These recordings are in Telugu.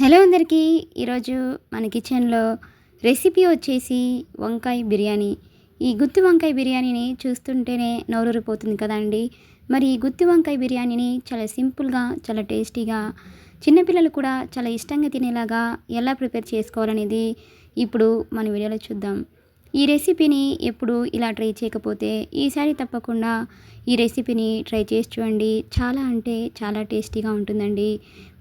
హలో అందరికీ ఈరోజు మన కిచెన్లో రెసిపీ వచ్చేసి వంకాయ బిర్యానీ. ఈ గుత్తి వంకాయ బిర్యానీని చూస్తుంటేనే నోరూరిపోతుంది కదండి మరి ఈ గుత్తి వంకాయ బిర్యానీని చాలా సింపుల్గా చాలా టేస్టీగా చిన్నపిల్లలు కూడా చాలా ఇష్టంగా తినేలాగా ఎలా ప్రిపేర్ చేసుకోవాలనేది ఇప్పుడు మన వీడియోలో చూద్దాం. ఈ రెసిపీని ఎప్పుడు ఇలా ట్రై చేయకపోతే ఈసారి తప్పకుండా ఈ రెసిపీని ట్రై చేసి చూడండి. చాలా అంటే చాలా టేస్టీగా ఉంటుందండి.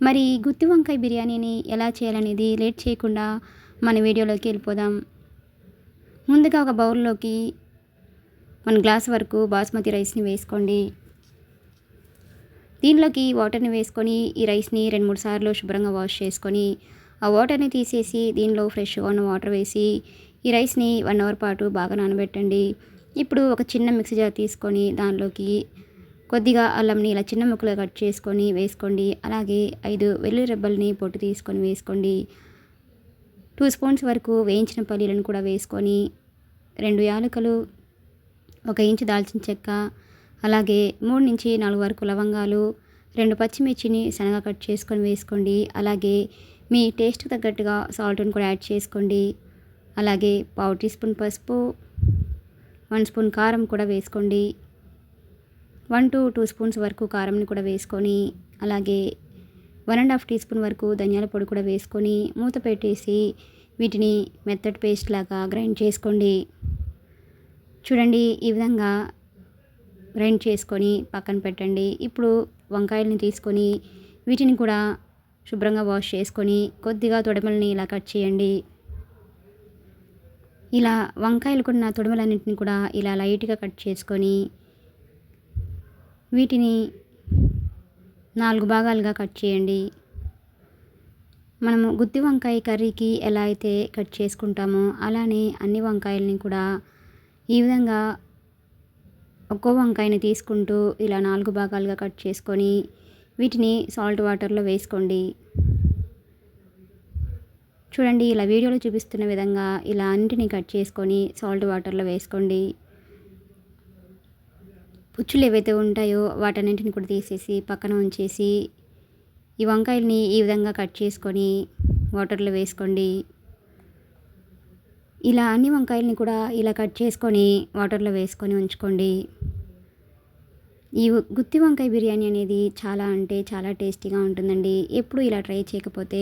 మరి గుత్తి వంకాయ బిర్యానీని ఎలా చేయాలనేది లేట్ చేయకుండా మన వీడియోలోకి వెళ్ళిపోదాం. ముందుగా ఒక బౌల్లోకి వన్ గ్లాస్ వరకు బాస్మతి రైస్ని వేసుకోండి. దీనిలోకి వాటర్ని వేసుకొని ఈ రైస్ని రెండు మూడు సార్లు శుభ్రంగా వాష్ చేసుకొని ఆ వాటర్ని తీసేసి దీనిలో ఫ్రెష్గా ఉన్న వాటర్ వేసి ఈ రైస్ని వన్ అవర్ పాటు బాగా నానబెట్టండి. ఇప్పుడు ఒక చిన్న మిక్సీ జార్ తీసుకొని దానిలోకి కొద్దిగా అల్లంని ఇలా చిన్న ముక్కలు కట్ చేసుకొని వేసుకోండి. అలాగే ఐదు వెల్లుల్లి రెబ్బల్ని పొట్టు తీసుకొని వేసుకోండి. టూ స్పూన్స్ వరకు వేయించిన పల్లీలను కూడా వేసుకొని రెండు యాలకులు ఒక ఇంచు దాల్చిన చెక్క అలాగే మూడు నుంచి నాలుగు వరకు లవంగాలు రెండు పచ్చిమిర్చిని శనగ కట్ చేసుకొని వేసుకోండి. అలాగే మీ టేస్ట్కి తగ్గట్టుగా సాల్ట్ని కూడా యాడ్ చేసుకోండి. అలాగే పావు టీ స్పూన్ పసుపు వన్ స్పూన్ కారం కూడా వేసుకోండి. వన్ టు టూ స్పూన్స్ వరకు కారంని కూడా వేసుకొని అలాగే one and half teaspoon వరకు ధనియాల పొడి కూడా వేసుకొని మూత పెట్టేసి వీటిని మెత్తటి పేస్ట్ లాగా గ్రైండ్ చేసుకోండి. చూడండి ఈ విధంగా గ్రైండ్ చేసుకొని పక్కన పెట్టండి. ఇప్పుడు వంకాయలని తీసుకొని వీటిని కూడా శుభ్రంగా వాష్ చేసుకొని కొద్దిగా తొడమల్ని ఇలా కట్ చేయండి. ఇలా వంకాయలకున్న తొడుమలన్నింటిని కూడా ఇలా లైట్గా కట్ చేసుకొని వీటిని నాలుగు భాగాలుగా కట్ చేయండి. మనము గుత్తి వంకాయ కర్రీకి ఎలా అయితే కట్ చేసుకుంటామో అలానే అన్ని వంకాయలని కూడా ఈ విధంగా ఒక్కో వంకాయని తీసుకుంటూ ఇలా నాలుగు భాగాలుగా కట్ చేసుకొని వీటిని సాల్ట్ వాటర్లో వేసుకోండి. చూడండి ఇలా వీడియోలో చూపిస్తున్న విధంగా ఇలా అన్నింటినీ కట్ చేసుకొని సాల్ట్ వాటర్లో వేసుకోండి. పుచ్చులు ఏవైతే ఉంటాయో వాటన్నింటిని కూడా తీసేసి పక్కన ఉంచేసి ఈ వంకాయల్ని ఈ విధంగా కట్ చేసుకొని వాటర్లో వేసుకోండి. ఇలా అన్ని వంకాయల్ని కూడా ఇలా కట్ చేసుకొని వాటర్లో వేసుకొని ఉంచుకోండి. ఈ గుత్తి వంకాయ బిర్యానీ అనేది చాలా అంటే చాలా టేస్టీగా ఉంటుందండి. ఎప్పుడు ఇలా ట్రై చేయకపోతే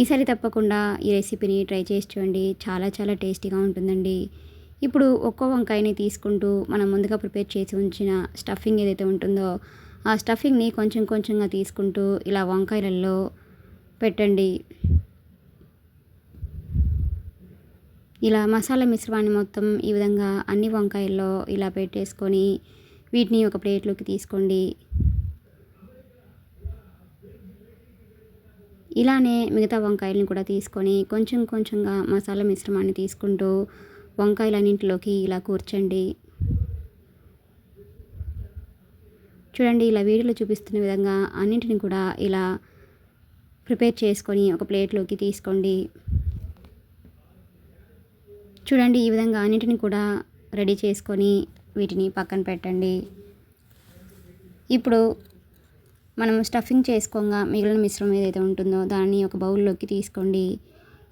ఈసారి తప్పకుండా ఈ రెసిపీని ట్రై చేసి చూడండి. చాలా చాలా టేస్టీగా ఉంటుందండి. ఇప్పుడు ఒక్కో వంకాయని తీసుకుంటూ మనం ముందుగా ప్రిపేర్ చేసి ఉంచిన స్టఫింగ్ ఏదైతే ఉంటుందో ఆ స్టఫింగ్ని కొంచెం కొంచెంగా తీసుకుంటూ ఇలా వంకాయలలో పెట్టండి. ఇలా మసాలా మిశ్రమాన్ని మొత్తం ఈ విధంగా అన్ని వంకాయల్లో ఇలా పెట్టేసుకొని వీటిని ఒక ప్లేట్లోకి తీసుకోండి. ఇలానే మిగతా వంకాయలను కూడా తీసుకొని కొంచెం కొంచెంగా మసాలా మిశ్రమాన్ని తీసుకుంటూ వంకాయలన్నింటిలోకి ఇలా కూర్చండి. చూడండి ఇలా వీడియోలో చూపిస్తున్న విధంగా అన్నింటిని కూడా ఇలా ప్రిపేర్ చేసుకొని ఒక ప్లేట్లోకి తీసుకోండి. చూడండి ఈ విధంగా అన్నింటిని కూడా రెడీ చేసుకొని వీటిని పక్కన పెట్టండి. ఇప్పుడు మనం స్టఫింగ్ చేసుకోగా మిగిలిన మిశ్రమం ఏదైతే ఉంటుందో దాన్ని ఒక బౌల్లోకి తీసుకోండి.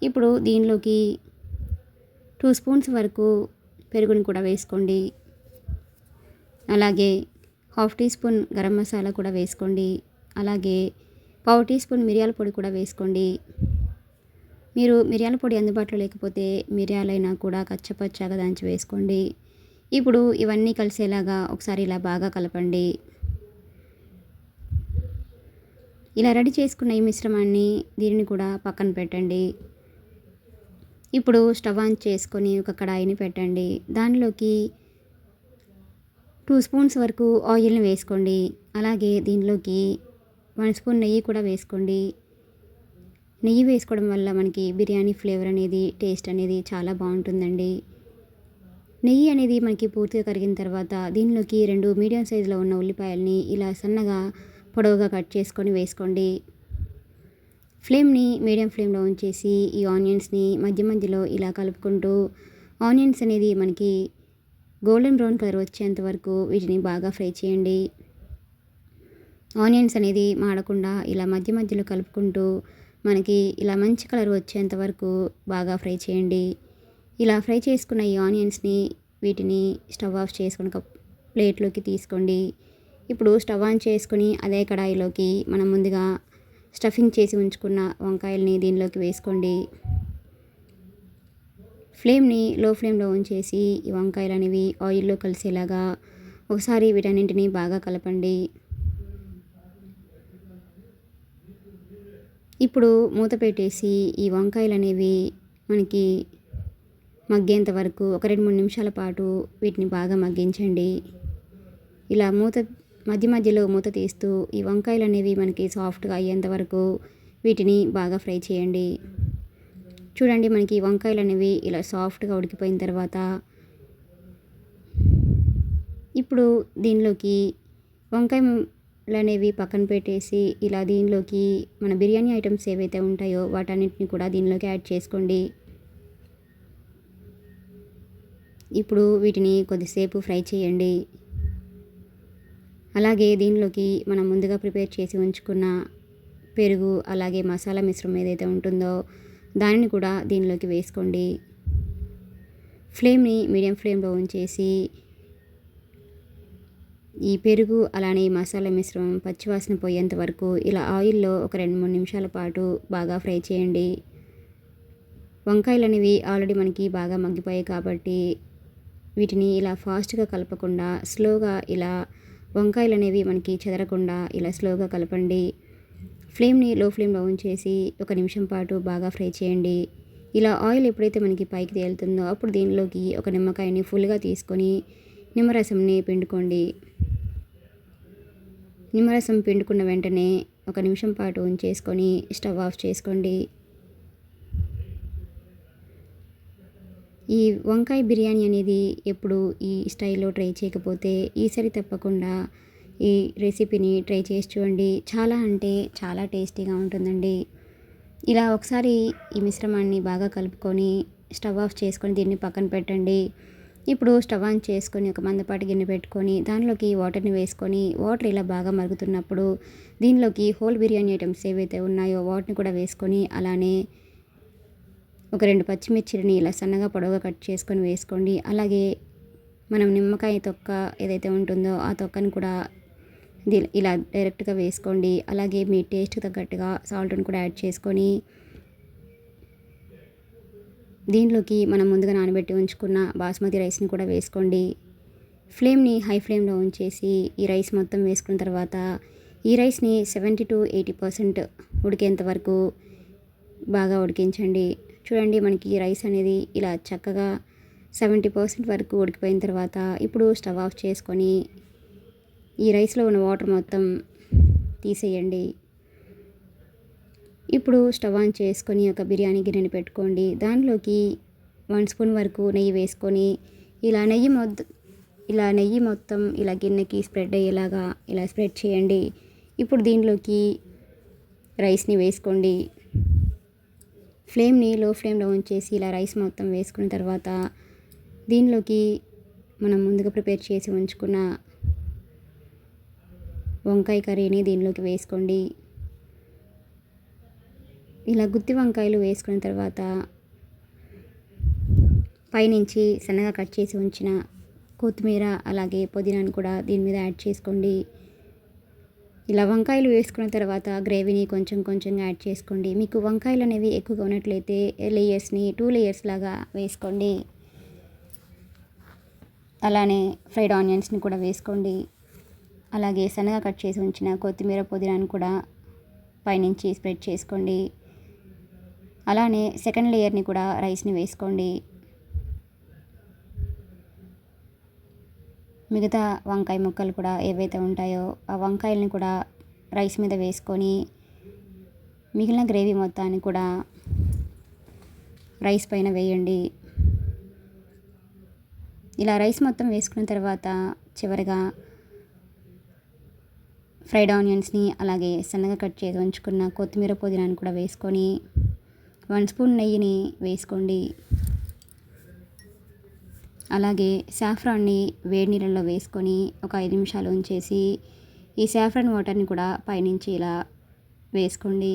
ఇప్పుడు దీనిలోకి టూ స్పూన్స్ వరకు పెరుగుని కూడా వేసుకోండి. అలాగే half teaspoon garam masala కూడా వేసుకోండి. అలాగే పావు టీ స్పూన్ మిరియాల పొడి కూడా వేసుకోండి. మీరు మిరియాల పొడి అందుబాటులో లేకపోతే మిరియాలైనా కూడా కచ్చపచ్చగా దంచి వేసుకోండి. ఇప్పుడు ఇవన్నీ కలిసేలాగా ఒకసారి ఇలా బాగా కలపండి. ఇలా రెడీ చేసుకున్న ఈ మిశ్రమాన్ని దీనిని కూడా పక్కన పెట్టండి. ఇప్పుడు స్టవ్ ఆన్ చేసుకొని ఒక కడాయిని పెట్టండి. దానిలోకి టూ స్పూన్స్ వరకు ఆయిల్ని వేసుకోండి. అలాగే దీనిలోకి వన్ స్పూన్ నెయ్యి కూడా వేసుకోండి. నెయ్యి వేసుకోవడం వల్ల మనకి బిర్యానీ ఫ్లేవర్ అనేది టేస్ట్ అనేది చాలా బాగుంటుందండి. నెయ్యి అనేది మనకి పూర్తిగా కరిగిన తర్వాత దీనిలోకి రెండు మీడియం సైజులో ఉన్న ఉల్లిపాయల్ని ఇలా సన్నగా పొడవుగా కట్ చేసుకొని వేసుకోండి. ఫ్లేమ్ని మీడియం ఫ్లేమ్లో ఉంచేసి ఈ ఆనియన్స్ని మధ్య మధ్యలో ఇలా కలుపుకుంటూ ఆనియన్స్ అనేది మనకి గోల్డెన్ బ్రౌన్ కలర్ వచ్చేంత వరకు వీటిని బాగా ఫ్రై చేయండి. ఆనియన్స్ అనేది మాడకుండా ఇలా మధ్య మధ్యలో కలుపుకుంటూ మనకి ఇలా మంచి కలర్ వచ్చేంత వరకు బాగా ఫ్రై చేయండి. ఇలా ఫ్రై చేసుకున్న ఈ ఆనియన్స్ని వీటిని స్టవ్ ఆఫ్ చేసుకుని ఒక ప్లేట్లోకి తీసుకోండి. ఇప్పుడు స్టవ్ ఆన్ చేసుకొని అదే కడాయిలోకి మనం ముందుగా స్టఫింగ్ చేసి ఉంచుకున్న వంకాయల్ని దీనిలోకి వేసుకోండి. ఫ్లేమ్ని లో ఫ్లేమ్లో ఉంచేసి ఈ వంకాయలు అనేవి ఆయిల్లో కలిసేలాగా ఒకసారి వీటన్నింటిని బాగా కలపండి. ఇప్పుడు మూత పెట్టేసి ఈ వంకాయలు అనేవి మనకి మగ్గేంత వరకు ఒక రెండు మూడు నిమిషాల పాటు వీటిని బాగా మగ్గించండి. ఇలా మూత మధ్య మధ్యలో మూత తీస్తూ ఈ వంకాయలు అనేవి మనకి సాఫ్ట్గా అయ్యేంత వరకు వీటిని బాగా ఫ్రై చేయండి. చూడండి మనకి వంకాయలు అనేవి ఇలా సాఫ్ట్గా ఉడికిపోయిన తర్వాత ఇప్పుడు దీనిలోకి వంకాయలు అనేవి పక్కన పెట్టేసి ఇలా దీనిలోకి మన బిర్యానీ ఐటమ్స్ ఏవైతే ఉంటాయో వాటన్నిటిని కూడా దీనిలోకి యాడ్ చేసుకోండి. ఇప్పుడు వీటిని కొద్దిసేపు ఫ్రై చేయండి. అలాగే దీనిలోకి మనం ముందుగా ప్రిపేర్ చేసి ఉంచుకున్న పెరుగు అలాగే మసాలా మిశ్రమం ఏదైతే ఉంటుందో దానిని కూడా దీనిలోకి వేసుకోండి. ఫ్లేమ్ని మీడియం ఫ్లేమ్లో ఉంచేసి ఈ పెరుగు అలానే ఈ మసాలా మిశ్రమం పచ్చివాసన పోయేంత వరకు ఇలా ఆయిల్లో ఒక రెండు మూడు నిమిషాల పాటు బాగా ఫ్రై చేయండి. వంకాయలు అనేవి ఆల్రెడీ మనకి బాగా మగ్గిపోయాయి కాబట్టి వీటిని ఇలా ఫాస్ట్గా కలపకుండా స్లోగా ఇలా వంకాయలు అనేవి మనకి చెదరకుండా ఇలా స్లోగా కలపండి. ఫ్లేమ్ని లో ఫ్లేమ్లో ఉంచేసి ఒక నిమిషం పాటు బాగా ఫ్రై చేయండి. ఇలా ఆయిల్ ఎప్పుడైతే మనకి పైకి తేలుతుందో అప్పుడు దీనిలోకి ఒక నిమ్మకాయని ఫుల్గా తీసుకొని నిమ్మరసంని పిండుకోండి. నిమ్మరసం పిండుకున్న వెంటనే ఒక నిమిషం పాటు ఉంచేసుకొని స్టవ్ ఆఫ్ చేసుకోండి. ఈ వంకాయ బిర్యానీ అనేది ఎప్పుడు ఈ స్టైల్లో ట్రై చేయకపోతే ఈసారి తప్పకుండా ఈ రెసిపీని ట్రై చేసి చూడండి. చాలా అంటే చాలా టేస్టీగా ఉంటుందండి. ఇలా ఒకసారి ఈ మిశ్రమాన్ని బాగా కలుపుకొని స్టవ్ ఆఫ్ చేసుకొని దీన్ని పక్కన పెట్టండి. ఇప్పుడు స్టవ్ ఆన్ చేసుకొని ఒక మందపాటి గిన్నె పెట్టుకొని దానిలోకి వాటర్ని వేసుకొని వాటర్ ఇలా బాగా మరుగుతున్నప్పుడు దీనిలోకి హోల్ బిర్యానీ ఐటమ్స్ ఏవైతే ఉన్నాయో వాటిని కూడా వేసుకొని అలానే ఒక రెండు పచ్చిమిర్చిని ఇలా సన్నగా పొడవుగా కట్ చేసుకొని వేసుకోండి. అలాగే మనం నిమ్మకాయ తొక్క ఏదైతే ఉంటుందో ఆ తొక్కను కూడా ఇలా డైరెక్ట్గా వేసుకోండి. అలాగే మీ టేస్ట్కి తగ్గట్టుగా సాల్ట్ని కూడా యాడ్ చేసుకొని దీంట్లోకి మనం ముందుగా నానబెట్టి ఉంచుకున్న బాస్మతి రైస్ని కూడా వేసుకోండి. ఫ్లేమ్ని హై ఫ్లేమ్లో ఉంచేసి ఈ రైస్ మొత్తం వేసుకున్న తర్వాత ఈ రైస్ని సెవెంటీ టు ఎయిటీ పర్సెంట్ ఉడికేంత వరకు బాగా ఉడికించండి. చూడండి మనకి రైస్ అనేది ఇలా చక్కగా సెవెంటీ పర్సెంట్ వరకు ఉడికిపోయిన తర్వాత ఇప్పుడు స్టవ్ ఆఫ్ చేసుకొని ఈ రైస్లో ఉన్న వాటర్ మొత్తం తీసేయండి. ఇప్పుడు స్టవ్ ఆన్ చేసుకొని ఒక బిర్యానీ గిన్నెని పెట్టుకోండి. దానిలోకి వన్ స్పూన్ వరకు నెయ్యి వేసుకొని ఇలా నెయ్యి మొత్తం ఇలా నెయ్యి మొత్తం ఇలా గిన్నెకి స్ప్రెడ్ అయ్యేలాగా ఇలా స్ప్రెడ్ చేయండి. ఇప్పుడు దీనిలోకి రైస్ని వేసుకోండి. ఫ్లేమ్ని లో ఫ్లేమ్లో ఉంచేసి ఇలా రైస్ మొత్తం వేసుకున్న తర్వాత దీనిలోకి మనం ముందుగా ప్రిపేర్ చేసి ఉంచుకున్న వంకాయ కర్రీని దీనిలోకి వేసుకోండి. ఇలా గుత్తి వంకాయలు వేసుకున్న తర్వాత పైనుంచి సన్నగా కట్ చేసి ఉంచిన కొత్తిమీర అలాగే పుదీనాను కూడా దీని మీద యాడ్ చేసుకోండి. ఇలా వంకాయలు వేసుకున్న తర్వాత గ్రేవీని కొంచెం కొంచెం యాడ్ చేసుకోండి. మీకు వంకాయలు అనేవి ఎక్కువగా ఉన్నట్లయితే లేయర్స్ని టూ లేయర్స్ లాగా వేసుకోండి. అలానే ఫ్రైడ్ ఆనియన్స్ని కూడా వేసుకోండి. అలాగే సన్నగా కట్ చేసి ఉంచిన కొత్తిమీర పుదీనాను కూడా పైనుంచి స్ప్రెడ్ చేసుకోండి. అలానే సెకండ్ లేయర్ని కూడా రైస్ని వేసుకోండి. మిగతా వంకాయ ముక్కలు కూడా ఏవైతే ఉంటాయో ఆ వంకాయలని కూడా రైస్ మీద వేసుకొని మిగిలిన గ్రేవీ మొత్తాన్ని కూడా రైస్ పైన వేయండి. ఇలా రైస్ మొత్తం వేసుకున్న తర్వాత చివరిగా ఫ్రైడ్ ఆనియన్స్ని అలాగే సన్నగా కట్ చేసి ఉంచుకున్న కొత్తిమీర పుదీనాన్ని కూడా వేసుకొని వన్ స్పూన్ నెయ్యిని వేసుకోండి. అలాగే సాఫ్రాన్ని వేడి నీళ్ళలో వేసుకొని ఒక ఐదు నిమిషాలు ఉంచేసి ఈ సాఫ్రాన్ వాటర్ని కూడా పైనుంచి ఇలా వేసుకోండి.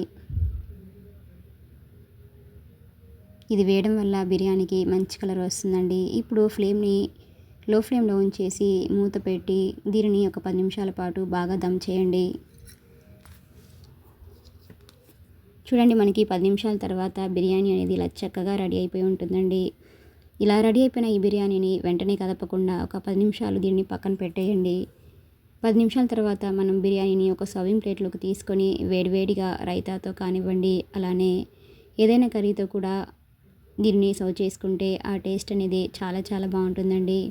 ఇది వేయడం వల్ల బిర్యానీకి మంచి కలర్ వస్తుందండి. ఇప్పుడు ఫ్లేమ్ని లో ఫ్లేమ్లో ఉంచేసి మూత పెట్టి దీనిని ఒక పది నిమిషాల పాటు బాగా దమ్ చేయండి. చూడండి మనకి పది నిమిషాల తర్వాత బిర్యానీ అనేది ఇలా చక్కగా రెడీ అయిపోయి ఉంటుందండి. ఇలా రెడీ అయిపోయిన ఈ బిర్యానీని వెంటనే కదపకుండా ఒక పది నిమిషాలు దీన్ని పక్కన పెట్టేయండి. పది నిమిషాల తర్వాత మనం బిర్యానీని ఒక సర్వింగ్ ప్లేట్లోకి తీసుకొని వేడివేడిగా రైతాతో కానివ్వండి అలానే ఏదైనా కర్రీతో కూడా దీన్ని సర్వ్ చేసుకుంటే ఆ టేస్ట్ అనేది చాలా చాలా బాగుంటుందండి.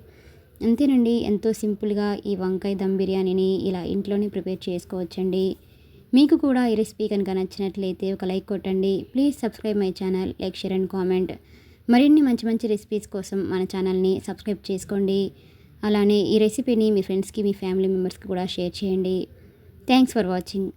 అంతేనండి ఎంతో సింపుల్గా ఈ వంకాయ దమ్ బిర్యానీని ఇలా ఇంట్లోనే ప్రిపేర్ చేసుకోవచ్చండి. మీకు కూడా ఈ రెసిపీ కనుక నచ్చినట్లయితే ఒక లైక్ కొట్టండి. Please subscribe my channel like share and comment. మరిన్ని మంచి మంచి రెసిపీస్ కోసం మన ఛానల్ని సబ్స్క్రైబ్ చేసుకోండి. అలానే ఈ రెసిపీని మీ ఫ్రెండ్స్కి మీ ఫ్యామిలీ మెంబర్స్కి కూడా షేర్ చేయండి. Thanks for watching